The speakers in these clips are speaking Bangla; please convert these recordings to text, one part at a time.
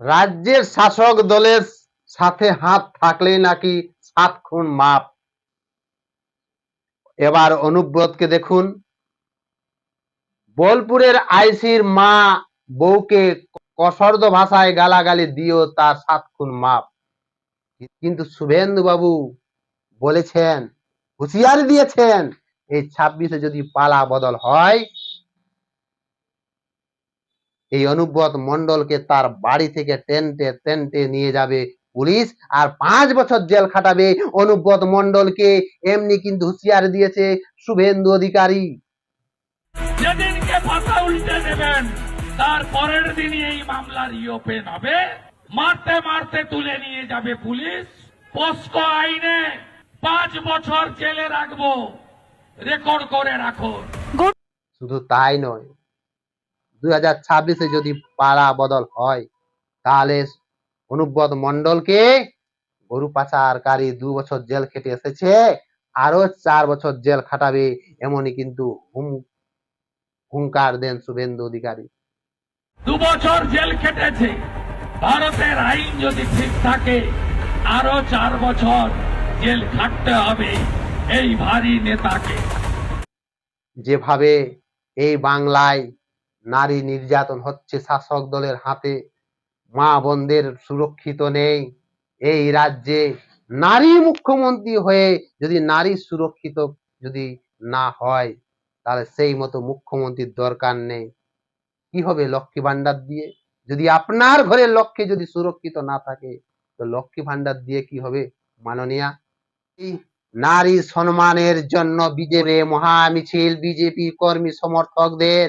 রাজ্যের শাসক দলের সাথে হাত থাকলেই নাকি সাত খুন মাপ। এবার অনুব্রতকে দেখুন। বোলপুরের আইসির মা বউকে কসর্দ ভাষায় গালাগালি দিও তার সাত খুন মাপ। কিন্তু শুভেন্দু বাবু বলেছেন, হুঁশিয়ারি দিয়েছেন, এই ছাব্বিশে যদি পালা বদল হয় এই অনুব্রত মন্ডলকে তার বাড়ি থেকে টেন্টে টেন্টে নিয়ে যাবে পুলিশ আর পাঁচ বছর জেল খাটাবে অনুব্রত মন্ডলকে এমনি কিন্তু হুঁশিয়ারি দিয়েছে শুভেন্দু অধিকারী। যেদিনকে পাতা উল্টে দেবেন তার পরের দিনই এই হবে। মারতে মারতে তুলে নিয়ে যাবে পুলিশ। পস্কো আইনে পাঁচ বছর জেলে রাখব। রেকর্ড করে রাখুন শুধু তাই নয় দুই হাজার ছাব্বিশে যদি পাড়া বদল হয় তাহলে অনুব্রত মন্ডলকে গরু পাচারকারী দু বছর জেল খেটে এসেছে আরও চার বছর জেল খাটাবে এমনই কিন্তু হুম হুঙ্কার দেন শুভেন্দু অধিকারী। দু বছর জেল খেটেছে ভারতের আইন যদি ঠিক থাকে আরও চার বছর জেল খাটতে হবে এই ভারী নেতাকে। যেভাবে এই বাংলায় নারী নির্যাতন হচ্ছে, শাসক দলের হাতে মা বোনদের সুরক্ষিত নেই। এই রাজ্যে নারী মুখ্যমন্ত্রী হয়ে যদি নারী সুরক্ষিত যদি না হয়, তাহলে সেই মতো মুখ্যমন্ত্রীর দরকার নেই। কি হবে লক্ষ্মী ভান্ডার দিয়ে? যদি আপনার ঘরের লক্ষ্মী যদি সুরক্ষিত না থাকে, তো লক্ষ্মী ভান্ডার দিয়ে কি হবে মাননীয়া? নারী সম্মানের জন্য বিজেপি মহা মিছিল বিজেপি কর্মী সমর্থকদের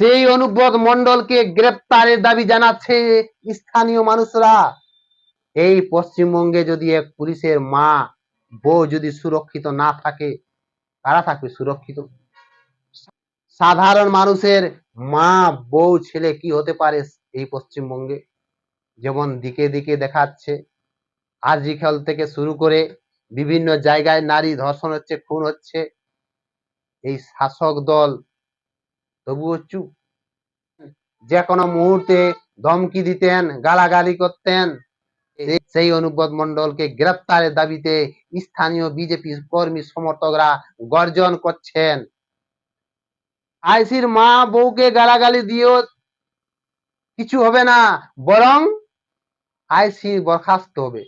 সেই অনুব্রত মন্ডলকে গ্রেপ্তারের দাবি জানাচ্ছে স্থানীয় মানুষরা। এই পশ্চিমবঙ্গে যদি এক পুলিশের মা, বউ যদি সুরক্ষিত না থাকে তারা থাকবে সুরক্ষিত? সাধারণ মানুষের মা, বউ, ছেলে কি হতে পারে এই পশ্চিমবঙ্গে? যেমন দিকে দিকে দেখাচ্ছে আজিখাল থেকে শুরু করে বিভিন্ন জায়গায় নারী ধর্ষণ হচ্ছে খুন হচ্ছে। এই শাসক দল তবুও চুপ। যে কোনো মুহূর্তে ধমকি দিতেন গালাগালি করতেন সেই অনুব্রত মন্ডলকে গ্রেপ্তারের দাবিতে স্থানীয় বিজেপি কর্মী সমর্থকরা গর্জন করছেন। আইসির মা বউকে গালাগালি দিয়েও কিছু হবে না বরং আইসি বরখাস্ত হবে।